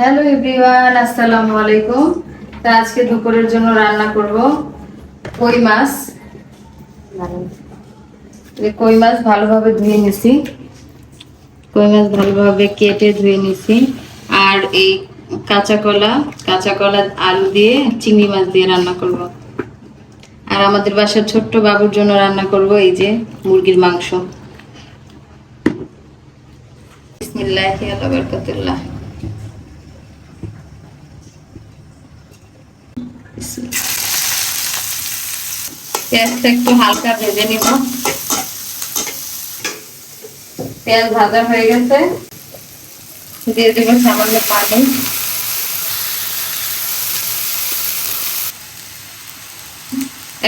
Hello everyone, আসসালামু আলাইকুম। তা আজকে দুপুরের জন্য রান্না করব কই মাছ? কই মাছ ভালোভাবে ধুয়ে নিছি। কই মাছ ভালোভাবে কেটে ধুয়ে নিছি। আর এই কাঁচা কলা কাঁচা কলা আলু দিয়ে চিংড়ি মাছ দিয়ে রান্না করব। আর আমাদের বাসার ছোট্ট বাবুর জন্য রান্না করব এই যে মুরগির মাংস। বিসমিল্লাহি আল্লাহ বারাকাতুল্লাহ। পেঁয়াজটা একটু হালকা ভেজে নিব। পেঁয়াজ ভাজা হয়ে গেছে। দিয়ে দিব সামান্য পানি।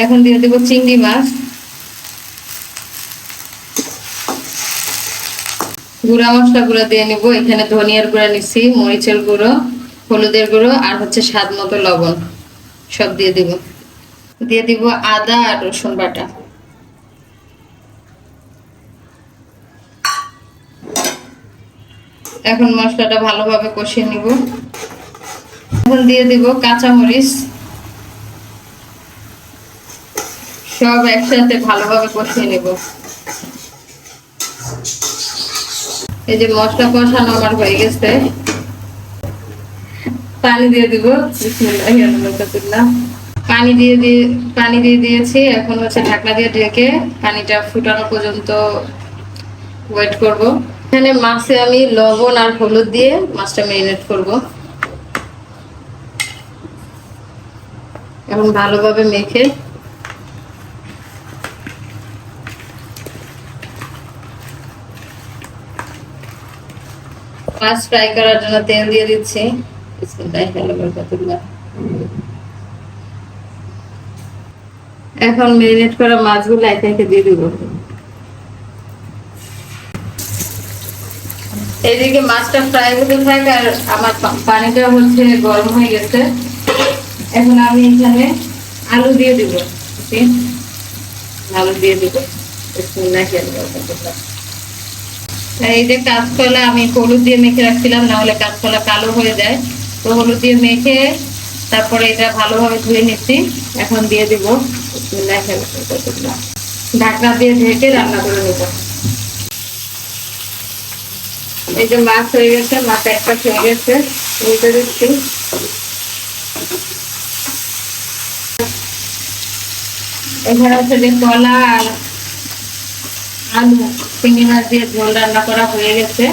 এখন দিয়ে দিব চিংড়ি মাছ। গুঁড়া মশলা গুঁড়ো দিয়ে নিব। এখানে ধনিয়ার গুঁড়া নিছি, মরিচের গুঁড়ো, হলুদের গুঁড়ো আর হচ্ছে স্বাদ মতো লবণ। সব দিয়ে দিব। দিয়ে দিব আদা আর রসুন বাটা। এখন মশলাটা ভালোভাবে কষিয়ে নিব। এখন দিয়ে দিব কাঁচা মরিচ সব একসাথে ভালোভাবে কষিয়ে নিব। এই যে মশলা কষানো আমার হয়ে গেছে। পানি দিয়ে দিব। পানি দিয়ে দিয়ে, পানি দিয়ে দিয়েছি। এখন হচ্ছে ঢাকনা দিয়ে ঢেকে পানিটা ফুটানো পর্যন্ত ওয়েট করব। এখানে মাছে আমি লবণ আর হলুদ দিয়ে মাছটা ম্যারিনেট করব। এখন ভালোভাবে মেখে মাছ ফ্রাই করার জন্য তেল দিয়ে দিচ্ছি। এখন মেরিনেট করা মাছগুলো একে একে দিয়ে দিব। এইদিকে মাছটা ফ্রাই হতে থাক আর আমার পানিটা হচ্ছে গরম হয়ে গেছে। এখন আমি এখানে আলু দিয়ে দিব। আলু দিয়ে দিব। এই যে কাঁচকলা আমি হলুদ দিয়ে মেখে রাখছিলাম না হলে কাঁচকলা কালো হয়ে যায়। তো হলুদ দিয়ে মেখে তারপরে এটা ভালোভাবে ধুয়ে নিচ্ছি। এখন দিয়ে দিব ঢাকনা দিয়ে ঢেকে রান্না করে নেব। এই যে মাছ হয়ে গেছে, মাছ একটা হয়ে গেছে। উল্টে দিচ্ছি। এখানে হচ্ছে যে কলা আর আলু, চিংড়ি মাছ দিয়ে ঝোল রান্না করা হয়ে গেছে।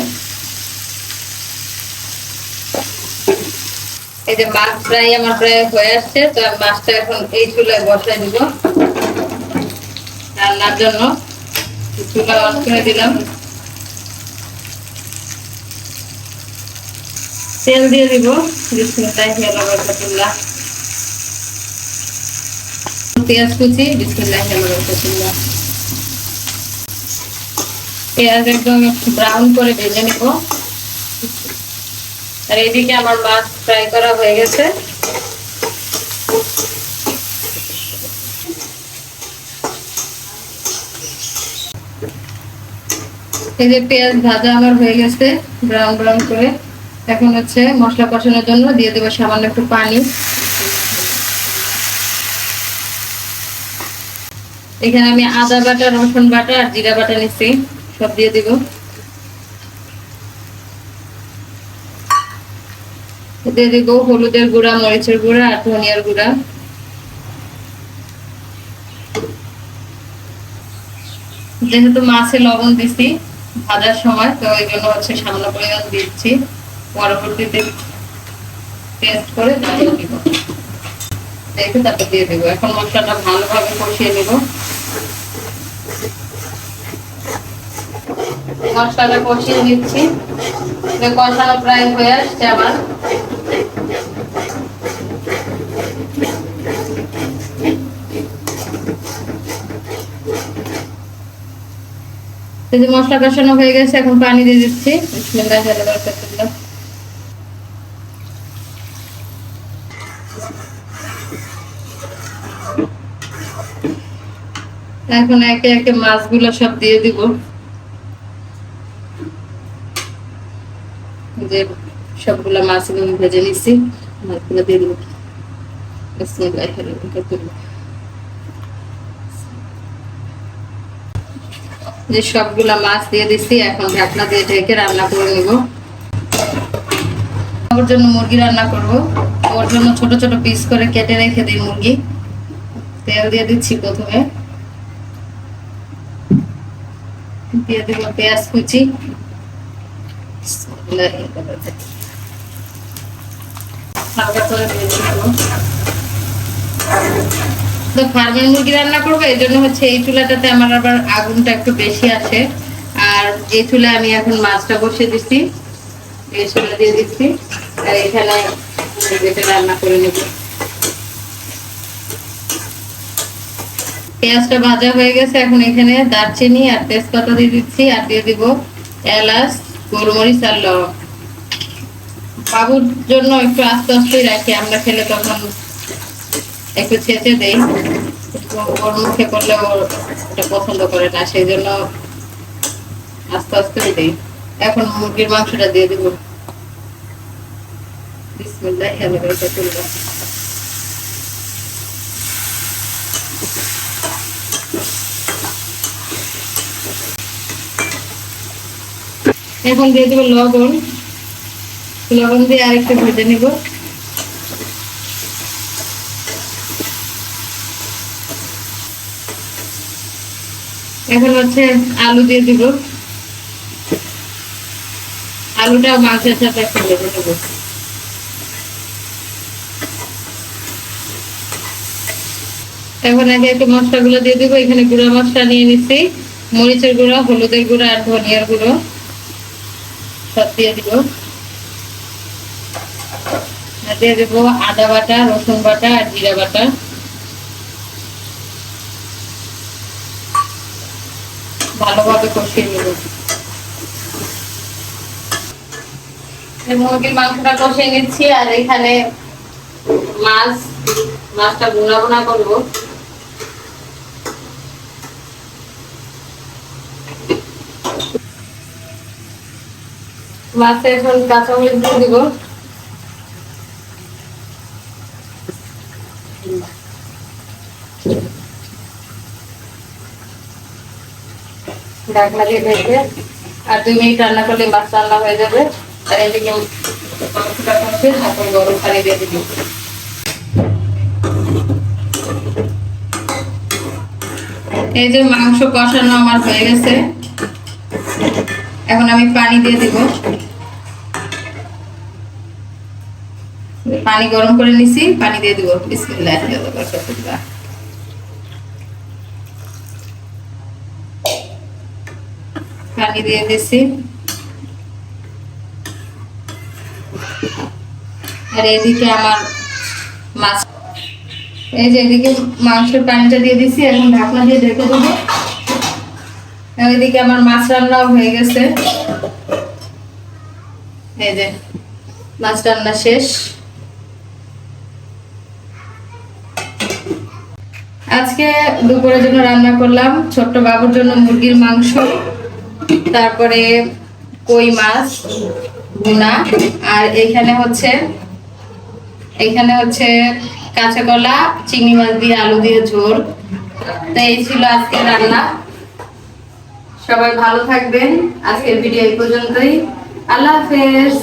এই যে মাছ প্রায় আমার প্রায় হয়ে আসছে, তো মাছটা এখন এই চুলায় বসাই দিব। রান্নার জন্য চুলা অন করে দিলাম। তেল দিয়ে দিব বিসমিল্লাহি বারাকাতুল্লাহ পেঁয়াজ কুচি বিসমিল্লাহি বারাকাতুল্লাহ পেঁয়াজ একদম ব্রাউন করে ভেজে নিব। আর এদিকে আমার মাছ ফ্রাই করা হয়ে গেছে। এই যে পেঁয়াজ ভাজা আমার হয়ে গেছে, ব্রাউন ব্রাউন করে। এখন হচ্ছে মশলা কষানোর জন্য দিয়ে দেবো সামান্য একটু পানি। এখানে আমি আদা বাটা, রসুন বাটা আর জিরা বাটা নিচ্ছি, সব দিয়ে দিব। দিয়ে দিব হলুদের গুঁড়া, মরিচের গুঁড়া আর ধনিয়ার গুঁড়া। যেহেতু মাছে লবণ দিছি ভাজার সময়, তো ওই জন্য হচ্ছে সামান্য পরিমাণ দিচ্ছি। পরবর্তীতে টেস্ট করে দিব। দেখে তারপর দিয়ে দেবো। এখন মশলাটা ভালোভাবে কষিয়ে নেব। মশলাটা কষিয়ে নিচ্ছি। তো কষানো প্রায় হয়ে আসছে আমার। এই যে মশলা কষানো হয়ে গেছে, এখন পানি দিয়ে দিচ্ছি। এখন একে একে মাছগুলো সব দিয়ে দিব যে সবগুলা মাছ আমি ভেজে নিচ্ছি মাছগুলো দিয়ে দেবো। যে সবগুলা মাছ দিয়ে দিচ্ছি এখন ঢাকনা দিয়ে ঢেকে রান্না করে নিব। ওর জন্য মুরগি রান্না করব। ওর জন্য ছোট ছোট পিস করে কেটে রেখে দিই মুরগি। তেল দিয়ে দিচ্ছি প্রথমে। দিয়ে দিব পেঁয়াজ কুচি। তো ফার্মের মুরগি রান্না করব, এই জন্য হচ্ছে এই চুলাটাতে আমার আবার আগুনটা একটু বেশি আর এই আমি এখন মাছটা দিচ্ছি, এই চুলা দিয়ে দিচ্ছি, আর এখানে মুরগিটা রান্না করে নেব। পেঁয়াজটা ভাজা হয়ে গেছে, এখন এখানে দারচিনি আর তেজপাতা দিয়ে দিচ্ছি, আর দিয়ে দিব এলাচ, গোলমরিচ আর লবঙ্গ বাবুর জন্য একটু আস্তে আস্তে রাখি, আমরা খেলে তখন একটু ছেঁচে দেই। ওর মুখে করলে ওর পছন্দ করে না, সেই জন্য আস্তে আস্তে দিই। এখন মুরগির মাংসটা দিয়ে দিব। এখন দিয়ে দেবো লবণ। লবণ দিয়ে আরেকটু ভেজে নিব। এখন হচ্ছে আলু দিয়ে দিব। আলুটা মাছের সাথে একটু ভেজে নেব। এখন আগে একটু মশলাগুলো দিয়ে দিব। এখানে গুঁড়া মশলা নিয়ে নিচ্ছি মরিচের গুঁড়া, হলুদের গুঁড়া আর ধনিয়ার গুঁড়ো সব দিয়ে দিব। দিয়ে দেবো আদা বাটা, রসুন বাটা আর জিরা বাটা। ভালোভাবে কষিয়ে নেব। মুরগির মাংসটা কষিয়ে নিচ্ছি আর এখানে মাছ, মাছটা গুনা গুনা করব। মাছে এখন কাঁচামরিচ দিয়ে দিব। আর দুই মিনিট রান্না করলে মাছ রান্না হয়ে যাবে। আর এদিকে মাংসটা এখন গরম পানি দিয়ে দিব। এই যে মাংস কষানো আমার হয়ে গেছে। এখন আমি পানি দিয়ে দিব। পানি গরম করে নিছি, পানি দিয়ে দিব। বিসমিল্লাহ পানি দিয়ে দিছি। আর এদিকে আমার মাছ এই যে এদিকে মাংসের পানিটা দিয়ে দিছি, এখন ঢাকনা দিয়ে ঢেকে দেবো। এদিকে আমার মাছ রান্নাও হয়ে গেছে। এই যে, মাছ রান্না শেষ। আজকে দুপুরের জন্য রান্না করলাম ছোট্ট বাবুর জন্য মুরগির মাংস। তারপরে কই মাছ, ভুনা, আর এখানে হচ্ছে এখানে হচ্ছে কাঁচা কলা, চিংড়ি মাছ দিয়ে আলু দিয়ে ঝোল। তো এই ছিল আজকের রান্না। সবাই ভালো থাকবেন। আজকের ভিডিও এই পর্যন্তই। আল্লাহ হাফেজ।